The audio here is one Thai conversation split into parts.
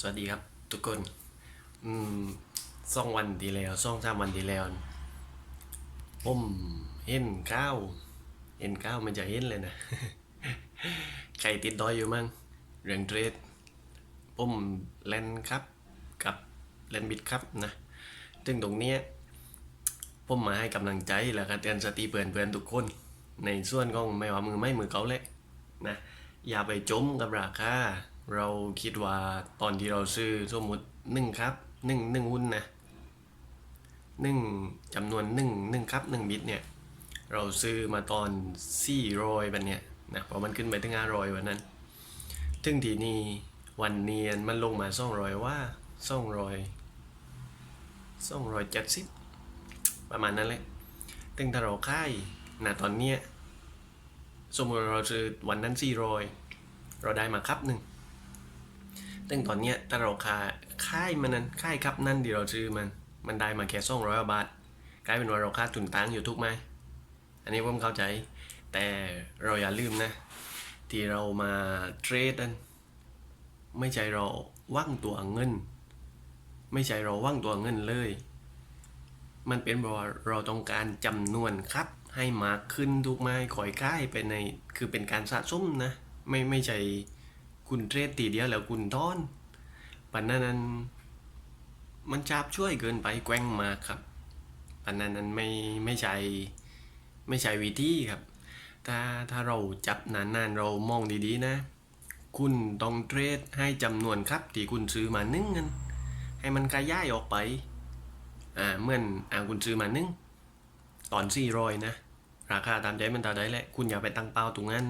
สวัสดีครับทุกคน อืมสองวันที่แล้วสองสามวันที่แล้วผมเห็นข้าวเห็นข้าวมันจะเห็นเลยนะ ใครติดดอยอยู่มั่งเรื่องเทรดผมเล่นครับ กับเล่นบิดครับนะซึ่งตรงเนี้ยผมมาให้กำลังใจแล้วก็เตือนสติเพื่อนเพื่อนๆทุกคน ในส่วนของไม่ว่ามือไม่มือเขาเลยนะ อย่าไปจมกับราคา เราคิดว่าตอนที่เราซื้อสมมติหนึ่งครับหนึ่งหนึ่งหุ้นนะหนึ่งจำนวนหนึ่งหนึ่งครับหนึ่งบิตเนี่ย เราซื้อมาตอนสี่รอยแบบเนี้ยนะพอมันขึ้นไปถึงห้าร้อยวันนั้นถึงทีนี้วันเนียนมันลงมาสองรอยว่าสองรอยสองรอยเจ็ดสิบประมาณนั้นแหละถึงถ้าเราค่ายนะตอนเนี้ยสมมติเราซื้อวันนั้นสี่รอยเราได้มาครับหนึ่ง ซึ่งตอนเนี้ยถ้าเราคาค่ายมันนั้นค่ายครับนั่นที่เราซื้อมันมันได้มาแค่สองร้อยบาทกลายเป็นว่าเราค่าทุนตังค์อยู่ทุกไหมอันนี้ผมเข้าใจ แต่เราอย่าลืมนะ ที่เรามาเทรดนั้นไม่ใช่เราว่างตัวเงิน ไม่ใช่เราว่างตัวเงินเลย มันเป็นเพราะเราต้องการจำนวนครับให้มากขึ้นทุกไม้คอยใกล้ไปในคือเป็นการสะสมนะ ไม่ไม่ใช่ คุณเทรดตีเดียวแล้วคุณทอนปันนั้นนั้นมันจับช่วยเกินไปแกว้งมาครับปันนั้นนั้นไม่ไม่ใช่ไม่ใช่วิธีครับ ถ้าถ้าเราจับนานๆเรามองดีๆนะ คุณต้องเทรดให้จำนวนครับที่คุณซื้อมานึ่งกันให้มันขยายออกไปอ่าเมื่อนอ่าคุณซื้อมานึ่งตอนสี่รอยนะ ราคาตามใจมันตาได้แหละ คุณอย่าไปตั้งเป้าตรงนั้น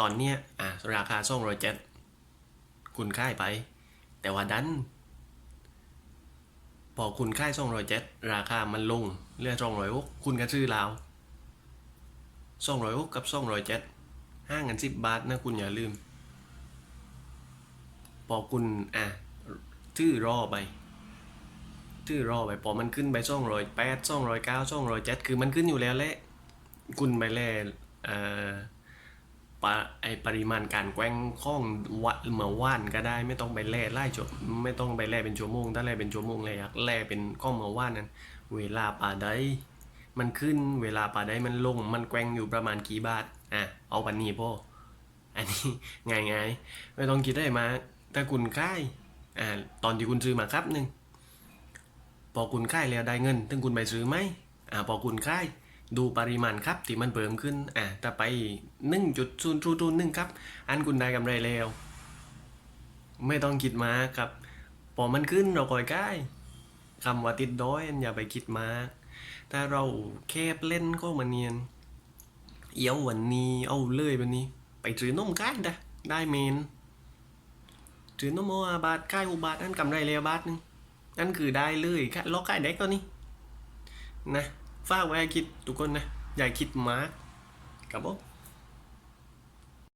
ตอนเนี้ยอ่าราคาส่งร้อยเจ็ดคุณค่ายไป แต่ว่าดัน พอคุณค่ายส่งร้อยเจ็ดราคามันลงเรือส่งร้อยหกคุณก็ซื้อลาวส่งร้อยหกกับส่งร้อยเจ็ดห้างกันสิบบาทนะคุณอย่าลืมพอคุณอะซื้อรอไปชื่อรอไปพอมันขึ้นไปช่องร้อยแปดช่องร้อยเก้าช่องร้อยเจ็ดคือมันขึ้นอยู่แล้วแหละคุณไปแล่เอ่อ ปะไอปริมาณการแกว้งข้องวัดเมื่อว่านก็ได้ไม่ต้องไปแล่ไล่จบไม่ต้องไปแล่เป็นชั่วโมงถ้าแล่เป็นชั่วโมงเลยอยากแล่เป็นข้องเมื่อว่านนั้น เวลาป่าใดมันขึ้นเวลาป่าใดมันลง มันแกว่งอยู่ประมาณกี่บาทอะเอาวันนี้พ่ออันนี้ง่ายๆไม่ต้องคิดได้มาถ้าคุณค่ายอ่าตอนที่คุณซื้อมาครับหนึ่งพอคุณค่ายแล้วได้เงินถึงคุณไปซื้อไหมอ่าพอคุณค่าย ดูปริมาณครับที่มันเพิ่มขึ้นอ่าถ้าไปหนึ่งจุดศูนทูนนึ่งครับ อันคุณได้กำไรแล้ว ไม่ต้องคิดมาครับพอมันขึ้นเราคอยค่ายคำว่าติดด้อยอย่าไปคิดมากถ้าเราแคบเล่นก็มาเนียนเอี้ยววันนี้เอาเลยวันนี้ ไปซื้อนมค่ายได้ได้เมนซื้อนมโมบาทค่ายหกบาทอันกำไรแล้วบาทหนึงนั่นคือได้เลยค่ะล็อกไก่เด็กตัวนี้นะ ฝากไว้คิดทุกคนนะ อย่าคิดมากครับผม